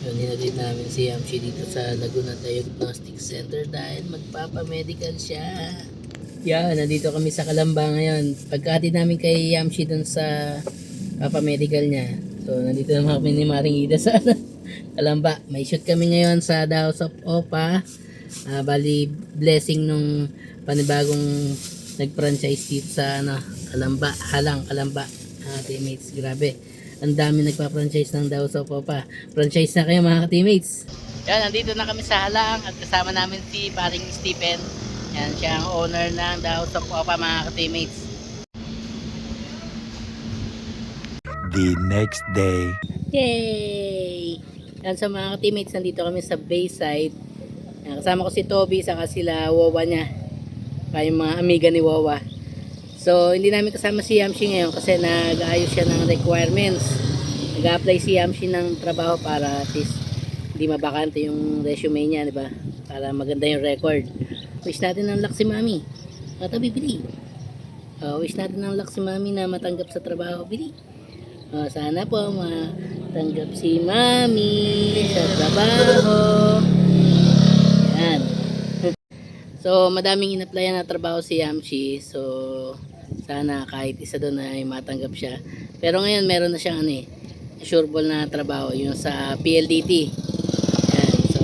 Yun, hinatid namin si Yamshi dito sa Laguna Diagnostic Center dahil magpapamedical siya. Yan, nandito kami sa Kalamba ngayon. Pagkahatid namin kay Yamshi dun sa papamedical niya. So, nandito naman kami ni Maring Ida sa Kalamba. May shoot kami ngayon sa The House of Opa. Ah, bali, blessing nung panibagong nag-franchise dito sa ano, Kalamba. Halang, Kalamba. Ah, teammates, grabe. Ang dami nagpa-franchise ng House of Opa. Franchise na kayo mga teammates. Yan, nandito na kami sa Halang at kasama namin si paring Stephen. Yan, siya ang owner ng House of Opa mga teammates. the next day. Yay! Yan sa mga teammates, nandito kami sa Bayside. Yan, kasama ko si Toby, saka sila Wawa niya. Kaya yung mga amiga ni Wawa. So, hindi namin kasama si Yamshi ngayon kasi nag-aayos siya ng requirements. Nag-apply si Yamshi ng trabaho para at least hindi mabakante yung resume niya, di ba? Para maganda yung record. Wish natin ng luck si Mami. Ito, bibili. Uh, wish natin ng luck si Mami na matanggap sa trabaho. Bili. Oh, sana po matanggap si Mami sa trabaho. Yan. So, madaming in-applyan na trabaho si Yamshi. So, sana kahit isa doon ay matanggap siya. Pero ngayon, meron na siyang ano eh, sureball na trabaho. Yung sa PLDT. Yan. So,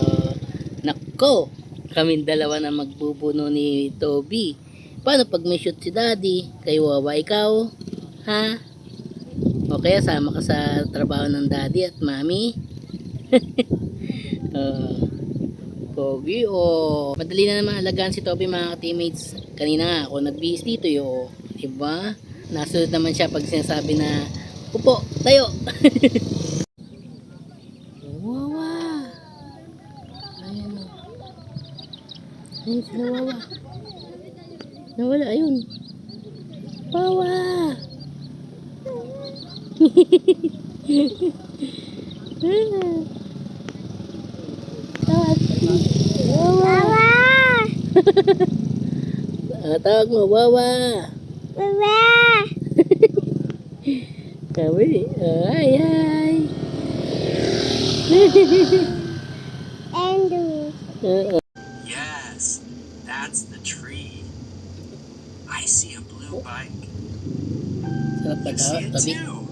nako, kami dalawa na magbubuno ni Toby. Paano pag may shoot si Daddy? Kay Wawa, ikaw? Ha? O kaya sama ka sa trabaho ng daddy at mami. uh, Pogi o madali na naman alagaan si Toby mga teammates. Kanina nga ako nagbihis dito yo. Diba? Nasunod naman siya pag sinasabi na Upo, tayo! Wawa! Ayan o. Ayun sila Wawa. Nawala, ayun. Wawa! Tawag. Ah, tawag mo, Wawa. Wawa. Sabi, ay, ay. Andrew. Yes, that's the tree. I see a blue bike. You see it too.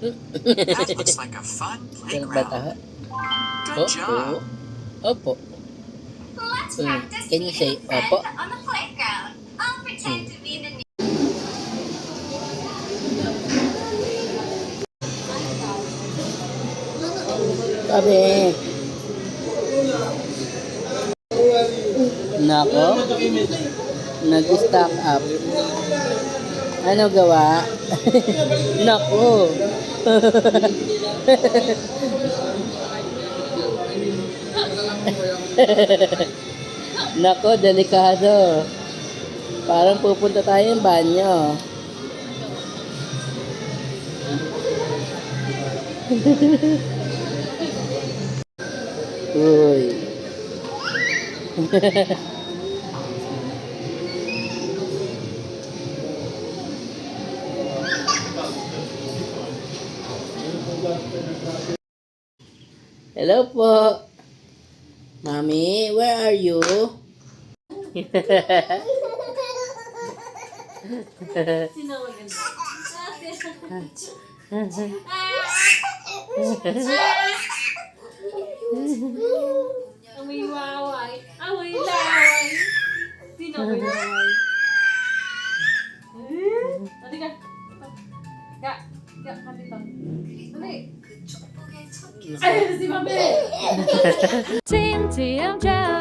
That looks like a fun playground. Good job. Opo. Let's Practice Can you say opo? on the playground. I'll pretend to be the Sabi. Nako. Nag-stack up. Ano gawa? Nako. Nako, delikado. Parang pupunta tayo ng banyo. Uy. Hello po. Mami, where are you? Amoy waway. Amoy laway. Sino amoy laway? Dali ka. Ka. Ka. Ka dito. Dali. Ay, si Mami! TNT, I'm jealous.